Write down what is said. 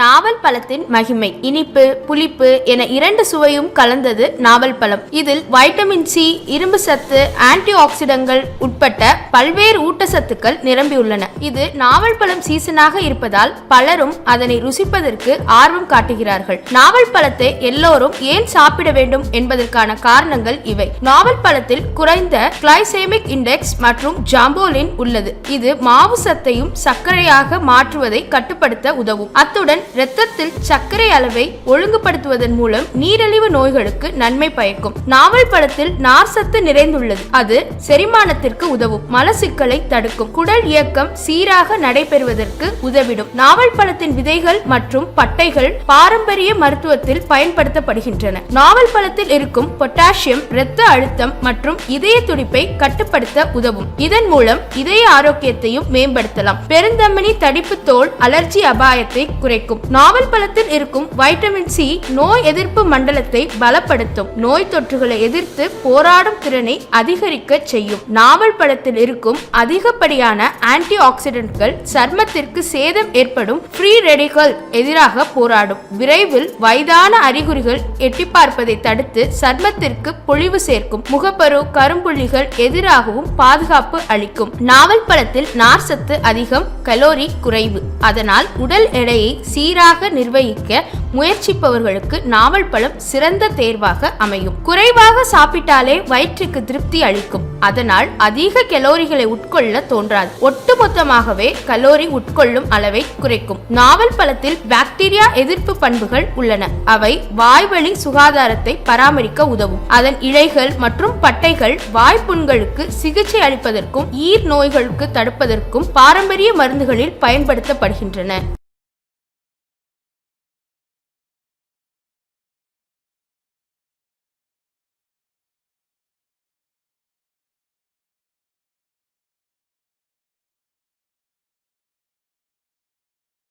நாவல் பழத்தின் மகிமை இனிப்பு புளிப்பு என இரண்டு சுவையும் கலந்தது நாவல் பழம். இதில் வைட்டமின் சி இரும்பு சத்து ஆன்டி ஆக்சிடங்கள் உட்பட்ட பல்வேறு ஊட்டச்சத்துக்கள் நிரம்பியுள்ளன. இது நாவல் பழம் சீசனாக இருப்பதால் பலரும் அதனை ருசிப்பதற்கு ஆர்வம் காட்டுகிறார்கள். நாவல் பழத்தை எல்லோரும் ஏன் சாப்பிட வேண்டும் என்பதற்கான காரணங்கள் இவை. நாவல் பழத்தில் குறைந்த கிளைசேமிக் இண்டெக்ஸ் மற்றும் ஜாம்போலின் உள்ளது. இது மாவு சத்தையும் சர்க்கரையாக மாற்றுவதை கட்டுப்படுத்த உதவும். அத்துடன் இரத்தத்தில் சர்க்கரை அளவை ஒழுங்குபடுத்துவதன் மூலம் நீரிழிவு நோய்களுக்கு நன்மை பயக்கும். நாவல் பழத்தில் நார் சத்து நிறைந்துள்ளது. அது செரிமானத்திற்கு உதவும். மலசிக்கலை தடுக்கும். குடல் இயக்கம் சீராக நடைபெறுவதற்கு உதவிடும். நாவல் பழத்தின் விதைகள் மற்றும் பட்டைகள் பாரம்பரிய மருத்துவத்தில் பயன்படுத்தப்படுகின்றன. நாவல் பழத்தில் இருக்கும் பொட்டாசியம் இரத்த அழுத்தம் மற்றும் இதய துடிப்பை கட்டுப்படுத்த உதவும். இதன் மூலம் இதய ஆரோக்கியத்தையும் மேம்படுத்தலாம். பெருந்தமனி தடிப்பு தோல் அலர்ஜி அபாயத்தை குறைக்கும். நாவல் பழத்தில் இருக்கும் வைட்டமின் சி நோய் எதிர்ப்பு மண்டலத்தை பலப்படுத்தும். நோய் தொற்றுகளை எதிர்த்து போராடும் திறனை அதிகரிக்க செய்யும். நாவல் பழத்தில் இருக்கும் அதிகப்படியான ஆன்டி ஆக்சிடென்ட்கள் சர்மத்திற்கு சேதம் ஏற்படும். ஃப்ரீ ரெடிகள் எதிராக போராடும். விரைவில் வயதான அறிகுறிகள் எட்டி பார்ப்பதை தடுத்து சர்மத்திற்கு பொழிவு சேர்க்கும். முகப்பரு கரும்புள்ளிகள் எதிராகவும் பாதுகாப்பு அளிக்கும். நாவல் பழத்தில் நார் சத்து அதிகம் கலோரி குறைவு. அதனால் உடல் எடையை சீராக நிர்வகிக்க முயற்சிப்பவர்களுக்கு நாவல் பழம் சிறந்த தேர்வாக அமையும். குறைவாக சாப்பிட்டாலே வயிற்றுக்கு திருப்தி அளிக்கும். அதனால் அதிக கலோரிகளை உட்கொள்ள தோன்றாது. ஒட்டுமொத்தமாகவே கலோரி உட்கொள்ளும் அளவை குறைக்கும். நாவல் பழத்தில் பாக்டீரியா எதிர்ப்பு பண்புகள் உள்ளன. அவை வாய்வழி சுகாதாரத்தை பராமரிக்க உதவும். அதன் இலைகள் மற்றும் பட்டைகள் வாய்ப்புண்களுக்கு சிகிச்சை அளிப்பதற்கும் ஈர் நோய்களுக்கு தடுப்பதற்கும் பாரம்பரிய மருந்துகளில் பயன்படுத்தப்படுகின்றன.